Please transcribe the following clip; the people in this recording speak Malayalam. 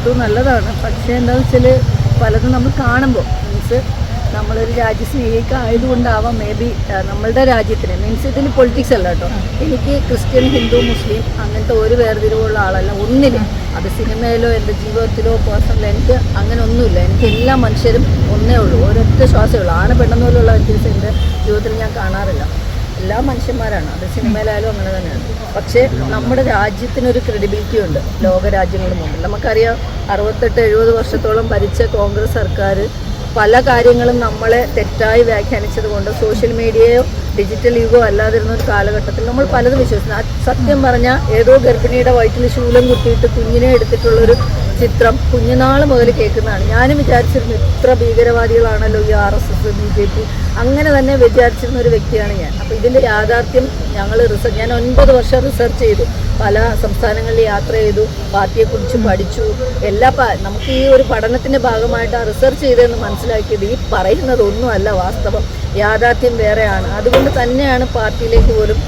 ഏറ്റവും നല്ലതാണ്. പക്ഷേ എന്താണെന്ന് വെച്ചാൽ പലതും നമ്മൾ കാണുമ്പോൾ മീൻസ് നമ്മളൊരു രാജ്യസ്നേഹിക ആയതുകൊണ്ടാവാം മേ ബി നമ്മളുടെ രാജ്യത്തിന്. മീൻസ് ഇതിൽ പൊളിറ്റിക്സ് അല്ല കേട്ടോ. എനിക്ക് ക്രിസ്ത്യൻ ഹിന്ദു മുസ്ലിം അങ്ങനത്തെ ഒരു വേർതിരിവുള്ള ആളല്ല. ഒന്നിനും അത് സിനിമയിലോ എന്റെ ജീവിതത്തിലോ പേഴ്സണലോ എനിക്ക് അങ്ങനെ ഒന്നുമില്ല. എനിക്ക് എല്ലാ മനുഷ്യരും ഒന്നേ ഉള്ളൂ. ഒരൊറ്റ ശ്വാസമേ ഉള്ളൂ. ആണ് പെണ്ണെന്ന് പോലുള്ള വ്യത്യാസം എന്റെ ജീവിതത്തിൽ ഞാൻ കാണാറില്ല. എല്ലാ മനുഷ്യന്മാരാണ്. അത് സിനിമയിലായാലും അങ്ങനെ തന്നെയാണ്. പക്ഷേ നമ്മുടെ രാജ്യത്തിനൊരു ക്രെഡിബിലിറ്റി ഉണ്ട്. ലോക രാജ്യങ്ങളുടെ മുമ്പിൽ. നമുക്കറിയാം അറുപത്തെട്ട് എഴുപത് വർഷത്തോളം ഭരിച്ച കോൺഗ്രസ് സർക്കാർ പല കാര്യങ്ങളും നമ്മളെ തെറ്റായി വ്യാഖ്യാനിച്ചത് കൊണ്ട് സോഷ്യൽ മീഡിയയോ ഡിജിറ്റൽ യുഗോ അല്ലാതിരുന്ന ഒരു കാലഘട്ടത്തിൽ നമ്മൾ പലതും വിശ്വസിക്കുന്നു. സത്യം പറഞ്ഞാൽ ഏതോ ഗർഭിണിയുടെ വയറ്റിൽ ശൂലം കുത്തിയിട്ട് കുഞ്ഞിനെ എടുത്തിട്ടുള്ളൊരു ചിത്രം കുഞ്ഞുനാൾ മുതൽ കേൾക്കുന്നതാണ്. ഞാനും വിചാരിച്ചിരുന്നു ഇത്ര ഭീകരവാദികളാണല്ലോ ഈ R S S B J P. അങ്ങനെ തന്നെ വിചാരിച്ചിരുന്ന ഒരു വ്യക്തിയാണ് ഞാൻ. അപ്പോൾ ഇതിന്റെ യാഥാർത്ഥ്യം ഞങ്ങൾ റിസർച്ച് ഞാൻ ഒൻപത് വർഷം റിസർച്ച് ചെയ്തു. പല സംസ്ഥാനങ്ങളിൽ യാത്ര ചെയ്തു പാർട്ടിയെക്കുറിച്ച് പഠിച്ചു. എല്ലാ നമുക്ക് ഈ ഒരു പഠനത്തിന്റെ ഭാഗമായിട്ട് ആ റിസർച്ച് ചെയ്തതെന്ന് മനസ്സിലാക്കിയത് ഈ പറയുന്നതൊന്നുമല്ല വാസ്തവം. യാഥാർത്ഥ്യം വേറെയാണ്. അതുകൊണ്ട് തന്നെയാണ് പാർട്ടിയിലേക്ക് പോലും